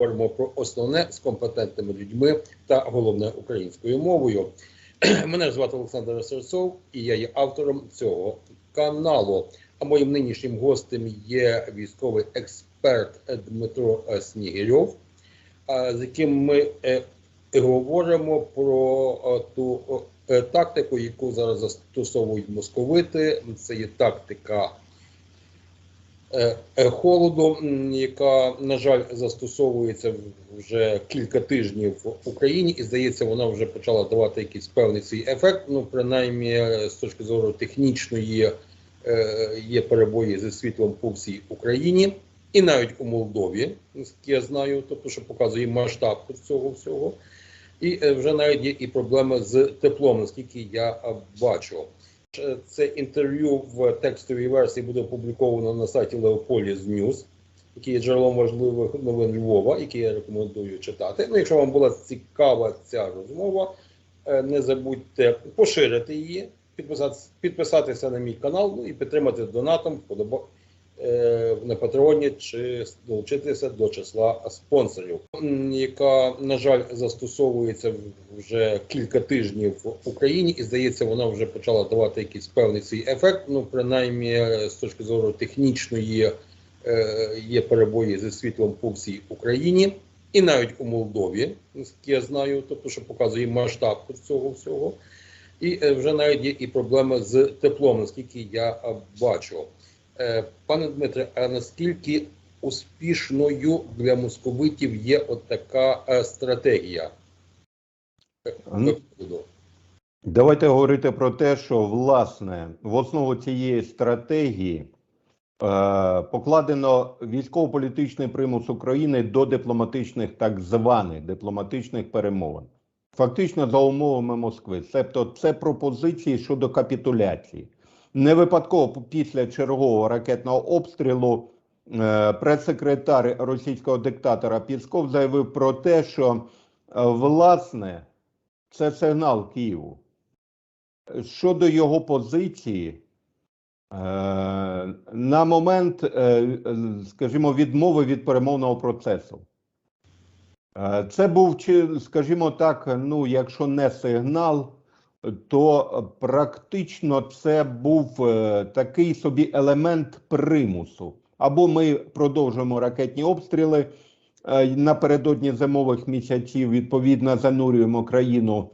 говоримо про основне з компетентними людьми та головне українською мовою. Мене звати Олександр Серцов, і я є автором цього каналу. А моїм нинішнім гостем є військовий експерт Дмитро е, Снігирьов, з яким ми е, говоримо про е, ту е, тактику, яку зараз застосовують московити. Це є тактика е, е, холоду, яка, на жаль, застосовується вже кілька тижнів в Україні, і здається, вона вже почала давати якийсь певний свій ефект. Ну, принаймні, е, з точки зору технічної е, є перебої зі світлом по всій Україні, і навіть у Молдові, наскільки я знаю, тобто, що показує масштаб цього всього. І е, вже навіть є і проблеми з теплом, наскільки я е, бачу. Е, Це інтерв'ю в текстовій версії буде опубліковано на сайті Leopolis News, який є джерелом важливих новин Львова, який я рекомендую читати. Ну, якщо вам була цікава ця розмова, е, не забудьте поширити її, підписатися, на мій канал ну, і підтримати донатом на Патреоні чи долучитися до числа спонсорів, яка, на жаль, застосовується вже кілька тижнів в Україні, і здається, вона вже почала давати якийсь певний свій ефект. Ну, принаймні, е, з точки зору технічної е, є перебої зі світлом по всій Україні, і навіть у Молдові, наскільки я знаю, тобто, що показує масштаб цього всього. І е, вже навіть є і проблеми з теплом, наскільки я е, бачу. Е, Пане Дмитре, а наскільки успішною для московитів є от така е, стратегія? Е? Давайте говорити про те, що власне в основу цієї стратегії е, покладено військово-політичний примус України до дипломатичних так званих дипломатичних перемовин, фактично за умовами Москви. Тобто, це пропозиції щодо капітуляції. Не випадково після чергового ракетного обстрілу е, прес-секретар російського диктатора Пісков заявив про те, що е, власне це сигнал Києву. Щодо його позиції, е, на момент, скажімо, відмови від перемовного процесу. Це був, скажімо так, ну, якщо не сигнал, то практично це був е, такий собі елемент примусу. Або ми продовжуємо ракетні обстріли е, напередодні зимових місяців, відповідно, занурюємо країну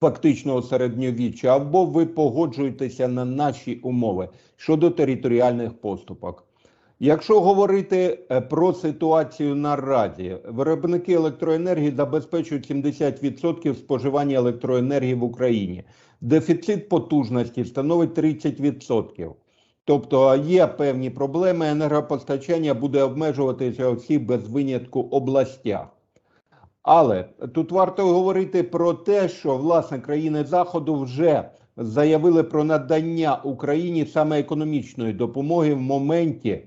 фактичного середньовіччя, або ви погоджуєтеся на наші умови щодо територіальних поступок. Якщо говорити е, про ситуацію наразі, виробники електроенергії забезпечують 70% споживання електроенергії в Україні. Дефіцит потужності становить 30%. Тобто є певні проблеми. Енергопостачання буде обмежуватися у всіх без винятку областях. Але тут варто говорити про те, що власне країни Заходу вже заявили про надання Україні саме економічної допомоги в моменті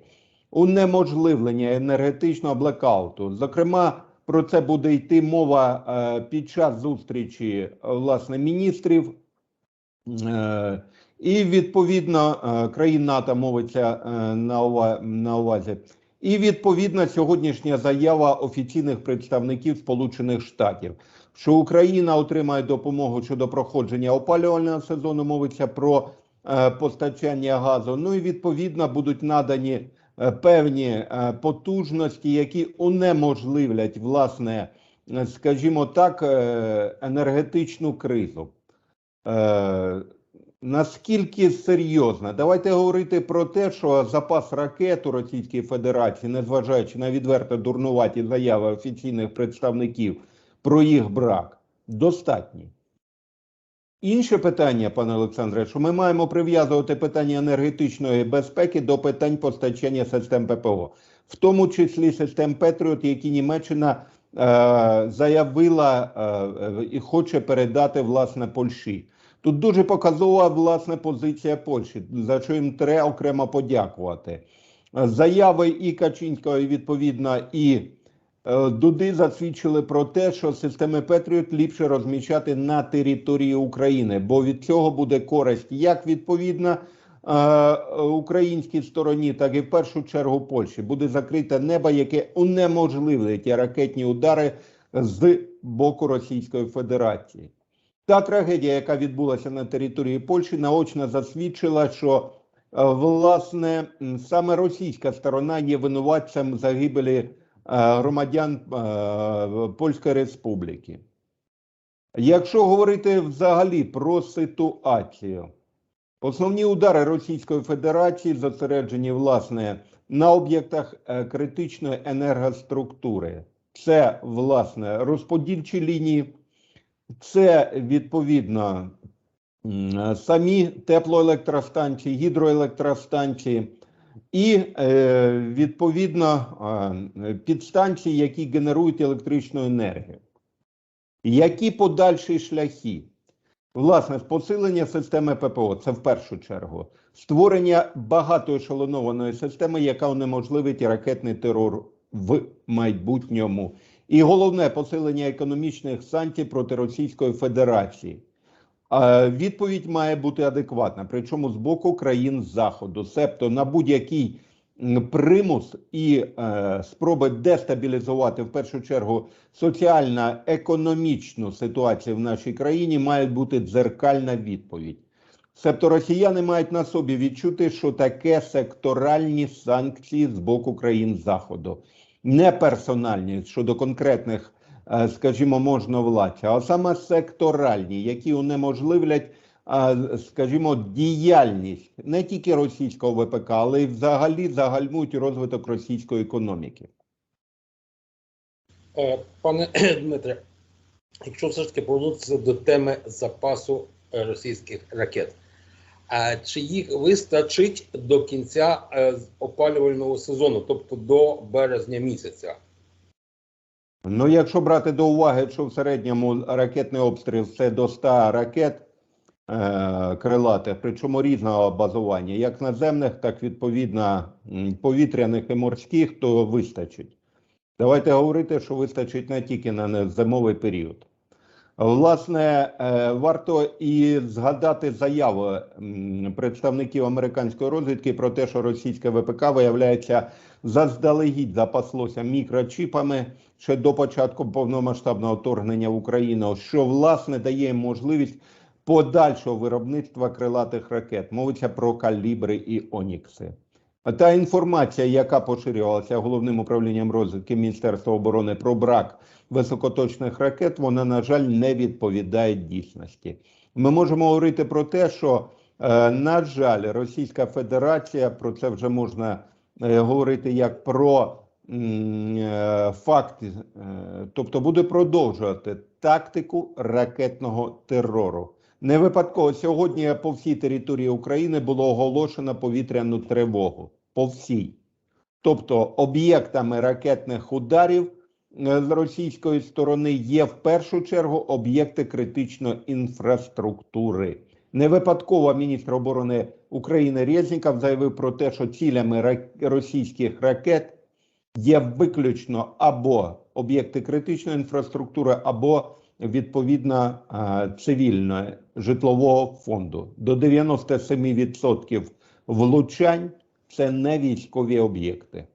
унеможливлення енергетичного блекауту. Зокрема, про це буде йти мова е, під час зустрічі е, власне міністрів. Е, і відповідно країн НАТО мовиться на, ува, на увазі. І відповідно сьогоднішня заява офіційних представників Сполучених Штатів, що Україна отримає допомогу щодо проходження опалювального сезону. Мовиться про постачання газу. Ну і відповідно будуть надані певні е, потужності, які унеможливлять власне, е, скажімо так, е, енергетичну кризу. Е, Наскільки серйозно? Давайте говорити про те, що запас ракет у Російській Федерації, незважаючи на відверто дурнуваті заяви офіційних представників про їх брак, достатній. Інше питання, пане Олександре, що ми маємо прив'язувати питання енергетичної безпеки до питань постачання систем ППО, в тому числі систем Петріот, які Німеччина е, заявила е, і хоче передати власне Польщі. Тут дуже показова власне позиція Польщі, за що їм треба окремо подякувати. Заяви і Качинського, і відповідно, і Дуди засвідчили про те, що системи Петріот ліпше розміщати на території України, бо від цього буде користь як відповідно е, українській стороні, так і в першу чергу Польщі буде закрите небо, яке унеможливить ракетні удари з боку Російської Федерації. Та трагедія, яка відбулася на території Польщі, наочно засвідчила, що е, власне саме російська сторона є винуватцем загибелі е, громадян е, Польської Республіки. Якщо говорити взагалі про ситуацію, основні удари Російської Федерації зосереджені власне на об'єктах е, критичної енергоструктури. Це власне розподільчі лінії, це відповідно е, самі теплоелектростанції, гідроелектростанції і е, відповідно е, підстанції, які генерують електричну енергію. Які подальші шляхи? Власне, посилення системи ППО це в першу чергу створення багатоешелонованої системи, яка унеможливить ракетний терор в майбутньому. І головне посилення економічних санкцій проти Російської Федерації. Відповідь має бути адекватна, причому з боку країн Заходу, себто на будь-який примус і е, спроби дестабілізувати в першу чергу соціально-економічну ситуацію в нашій країні, має бути дзеркальна відповідь. Себто росіяни мають на собі відчути, що таке секторальні санкції з боку країн Заходу, не персональні щодо конкретних, скажімо, можновладця, а саме секторальні, які унеможливлять, е, скажімо, діяльність не тільки російського ВПК, але й взагалі загальмують розвиток російської економіки. Е, Пане Дмитре, якщо все ж таки повернутися до теми запасу е, російських ракет, чи їх вистачить до кінця е, опалювального сезону, тобто до березня місяця? Ну, якщо брати до уваги, що в середньому ракетний обстріл це до 100 ракет е, крилатих, причому різного базування, як наземних, так відповідно повітряних і морських, то вистачить. Давайте говорити, що вистачить не тільки на зимовий період. Власне, е, варто і згадати заяви м, представників американської розвідки про те, що російське ВПК виявляється заздалегідь запаслося мікрочіпами ще до початку повномасштабного вторгнення в Україну, що власне дає можливість подальшого виробництва крилатих ракет. Мовиться про калібри і онікси. Та інформація, яка поширювалася головним управлінням розвідки Міністерства оборони про брак високоточних ракет, вона, на жаль, не відповідає дійсності. Ми можемо говорити про те, що, е, на жаль, Російська Федерація про це вже можна е, говорити як про е, факт, тобто буде продовжувати тактику ракетного терору. Не випадково сьогодні по всій території України було оголошено повітряну тривогу. По всій. Тобто об'єктами ракетних ударів з російської сторони є в першу чергу об'єкти критичної інфраструктури. Не випадково міністр оборони України Резніков заявив про те, що цілями російських ракет є виключно або об'єкти критичної інфраструктури, або відповідно е, цивільного житлового фонду. До 97% влучань це не військові об'єкти.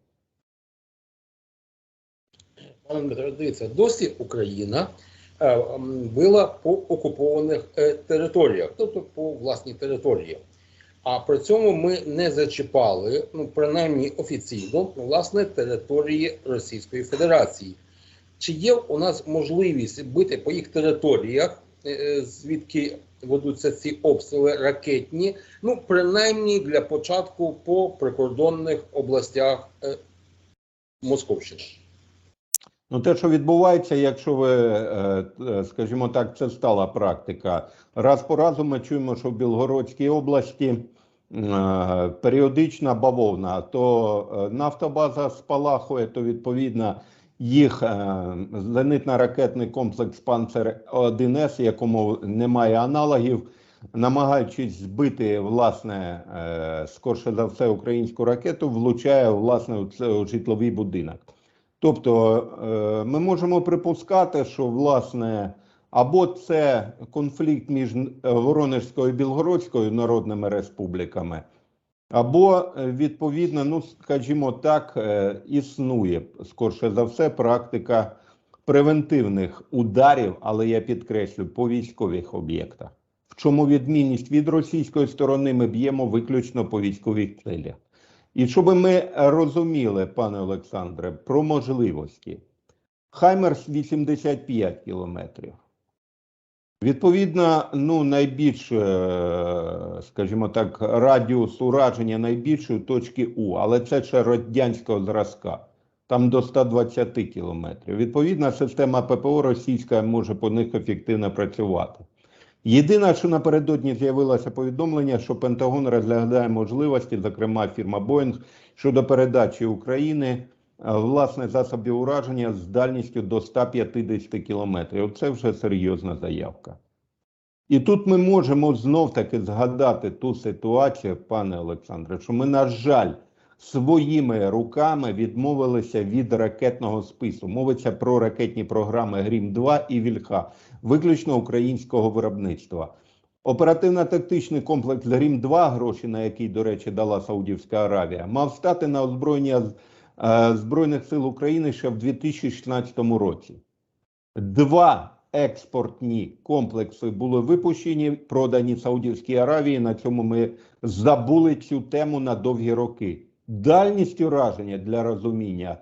Пане дивіться, досі Україна е, била по окупованих е, територіях, тобто по власній території. А при цьому ми не зачіпали, ну принаймні офіційно, власне, території Російської Федерації. Чи є у нас можливість бити по їх територіях, е, звідки ведуться ці обстріли ракетні? Ну, принаймні для початку по прикордонних областях Московщини? Ну, те, що відбувається, якщо ви, е, е, скажімо так, це стала практика. Раз по разу ми чуємо, що в Білгородській області е, періодична бавовна, то нафтобаза спалахує, то відповідно їх зенитно-ракетний комплекс Панцер 1С, якому немає аналогів, намагаючись збити власне, скорше за все, українську ракету, влучає власне у житловий будинок. Тобто е, ми можемо припускати, що власне або це конфлікт між е, Воронежською і Білгородською народними республіками, Або, е, відповідно, ну, скажімо так, існує, скорше за все, практика превентивних ударів, але я підкреслю, по військових об'єктах. В чому відмінність від російської сторони ми б'ємо виключно по військових целях. І щоб ми розуміли, пане Олександре, про можливості. Хаймерс 85 кілометрів. Відповідно, ну, найбільш, е, скажімо так, радіус ураження найбільшої точки У, але це ще радянського зразка, там до 120 кілометрів. Відповідна система ППО російська може по них ефективно працювати. Єдине, що напередодні з'явилося повідомлення, що Пентагон розглядає можливості, зокрема фірма Боїнг, щодо передачі України е, власне засобів ураження з дальністю до 150 кілометрів. Це вже серйозна заявка. І тут ми можемо знов таки згадати ту ситуацію, пане Олександре, що ми, на жаль, своїми руками відмовилися від ракетного спису. Мовиться про ракетні програми Грім 2 і Вільха, виключно українського виробництва. Оперативно-тактичний комплекс Грім 2 гроші на який, до речі, дала Саудівська Аравія, мав стати на озброєння е, Збройних сил України ще в 2016 році. Два експортні комплекси були випущені, продані Саудівській Аравії. На цьому ми забули цю тему на довгі роки. Дальність ураження для розуміння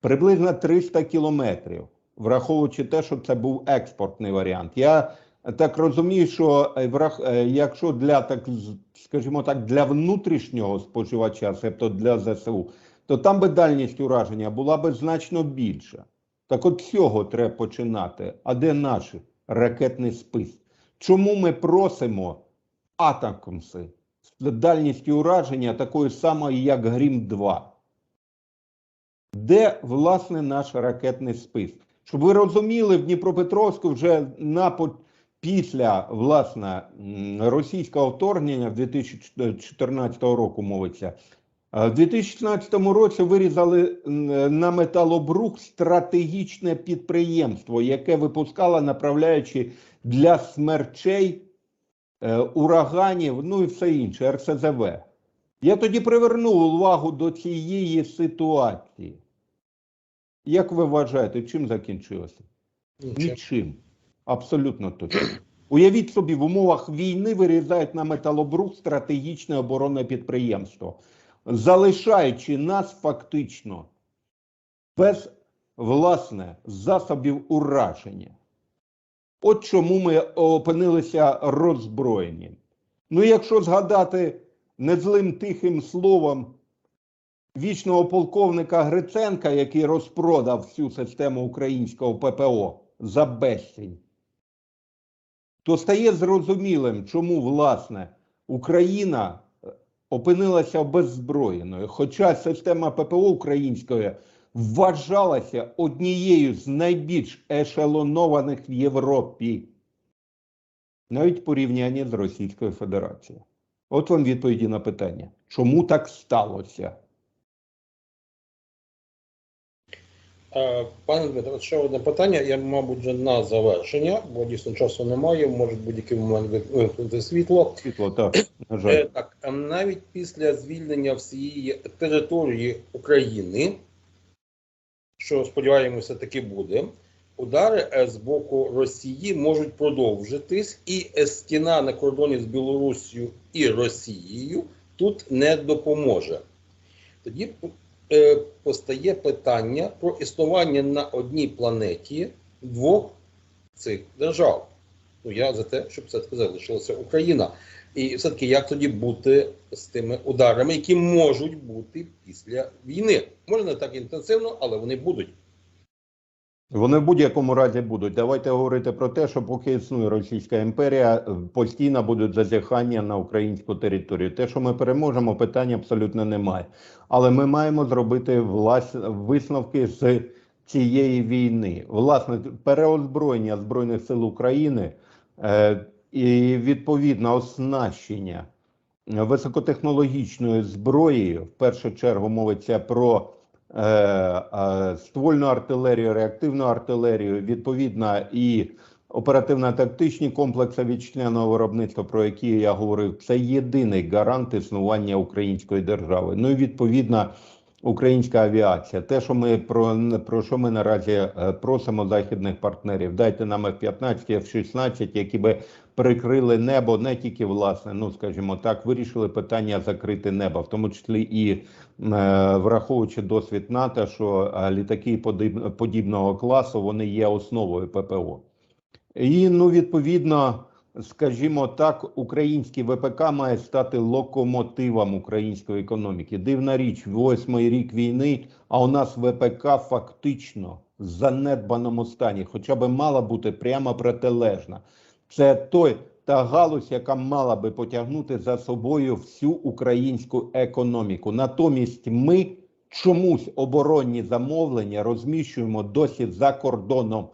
приблизно 300 кілометрів, враховуючи те, що це був експортний варіант. Я так розумію, що е, е, якщо для так скажімо так, для внутрішнього споживача, тобто для ЗСУ, то там би дальність ураження була би значно більша. Так от цього треба починати. А де наш ракетний спис? Чому ми просимо атакамси з дальністю ураження такої самої, як Грім 2? Де, власне, наш ракетний спис? Щоб ви розуміли, в Дніпропетровську вже на після власне російського вторгнення 2014 року мовиться. е, В 2016 році вирізали на металобрух стратегічне підприємство, яке випускало, направляючи для смерчей, ураганів, ну і все інше, РСЗВ. Я тоді привернув увагу до цієї ситуації. Як ви вважаєте, чим закінчилося? Нічим. Нічим. Абсолютно точно. Уявіть собі, в умовах війни вирізають на металобрух стратегічне оборонне підприємство, залишаючи нас фактично без власне засобів ураження. От чому ми опинилися роззброєні. Ну, якщо згадати незлим тихим словом вічного полковника Гриценка, який розпродав всю систему українського ППО за безцінь, то стає зрозумілим, чому власне Україна е, опинилася беззброєною. Хоча система ППО української вважалася однією з найбільш ешелонованих в Європі, навіть в порівнянні з Російською Федерацією. От вам відповіді на питання, чому так сталося? Е, Пане Дмитро, ще одне питання. Я, мабуть, вже на завершення, бо дійсно часу немає, може будь-який момент вимкнути світло. Світло, так, на Е, жаль. Так, навіть після звільнення всієї території України, що сподіваємося, таки буде, удари е, з боку Росії можуть продовжитись, і е, стіна на кордоні з Білоруссю і Росією тут не допоможе. Тоді е, постає питання про існування на одній планеті двох цих держав. Ну, я за те, щоб все-таки залишилася Україна. І все-таки як тоді бути з тими ударами, які можуть бути після війни? Може не так інтенсивно, але вони будуть. Вони в будь-якому разі будуть. Давайте говорити про те, що поки існує Російська імперія, постійно будуть зазіхання на українську територію. Те, що ми переможемо, питань абсолютно немає. Але ми маємо зробити влас... висновки з цієї війни. Власне, переозброєння Збройних сил України і відповідно оснащення високотехнологічною зброєю, в першу чергу мовиться про е, е, ствольну артилерію, реактивну артилерію, відповідно, і Оперативно-тактичні комплекси вітчизняного виробництва, про які я говорив, це єдиний гарант існування української держави. Ну і відповідно українська авіація. Те, що ми про, про що ми наразі е, просимо західних партнерів, дайте нам F-15, F-16, які би прикрили небо не тільки власне, ну скажімо так, вирішили питання закрити небо, в тому числі і е, враховуючи досвід НАТО, що е, літаки подібного класу вони є основою ППО. І ну, відповідно, скажімо так, український ВПК має стати локомотивом української економіки. Дивна річ, восьмий рік війни, а у нас ВПК фактично в занедбаному стані, хоча би мала бути прямо протилежна. Це той та галузь, яка мала би потягнути за собою всю українську економіку. Натомість ми чомусь оборонні замовлення розміщуємо досі за кордоном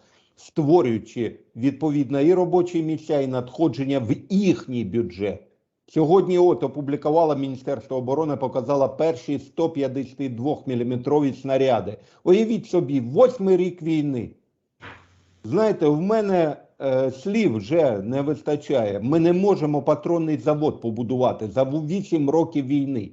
створюючи відповідно і робочі місця, і надходження в їхній бюджет. Сьогодні от опублікувало Міністерство оборони, показало перші 152-мм снаряди. Уявіть собі, восьмий рік війни. Знаєте, в мене е, слів вже не вистачає. Ми не можемо патронний завод побудувати за 8 років війни.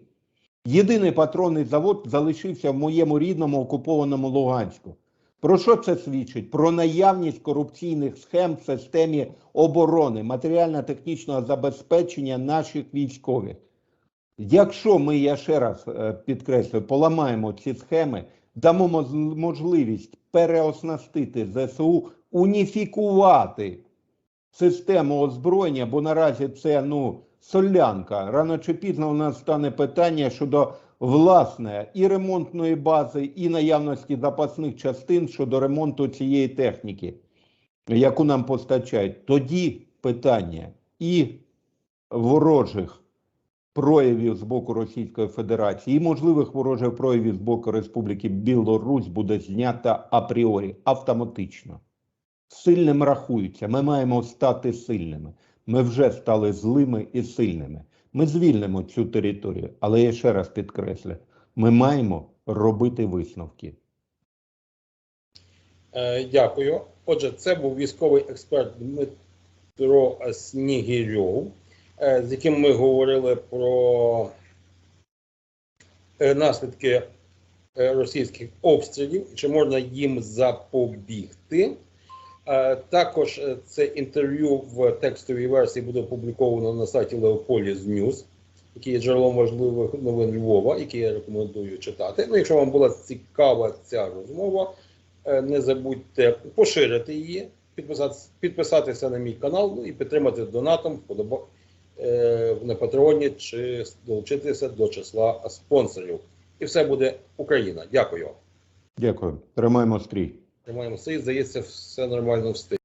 Єдиний патронний завод залишився в моєму рідному окупованому Луганську. Про що це свідчить? Про наявність корупційних схем в системі оборони, матеріально-технічного забезпечення наших військових. Якщо ми, я ще раз е, підкреслюю, поламаємо ці схеми, дамо можливість переоснастити ЗСУ, уніфікувати систему озброєння, бо наразі це ну солянка. Рано чи пізно у нас стане питання щодо власне і ремонтної бази, і наявності запасних частин щодо ремонту цієї техніки, яку нам постачають. Тоді питання і ворожих проявів з боку Російської Федерації і можливих ворожих проявів з боку Республіки Білорусь буде знята апріорі автоматично. Сильним рахується. Ми маємо стати сильними. Ми вже стали злими і сильними. Ми звільнимо цю територію, але я ще раз підкреслю: ми маємо робити висновки. Е, Дякую. Отже, це був військовий експерт Дмитро Снігірьов, е, з яким ми говорили про е, наслідки російських обстрілів, чи можна їм запобігти. Е, Також е, це інтерв'ю в текстовій версії буде опубліковано на сайті Leopolis News, який є джерелом важливих новин Львова, які я рекомендую читати. Ну, якщо вам була цікава ця розмова, е, не забудьте поширити її, підписатися, підписатися на мій канал ну, і підтримати донатом на Патреоні чи долучитися до числа спонсорів. І все буде Україна. Дякую. Дякую. Тримаємо стрій. Тримаємо сей, здається, все нормально встиг.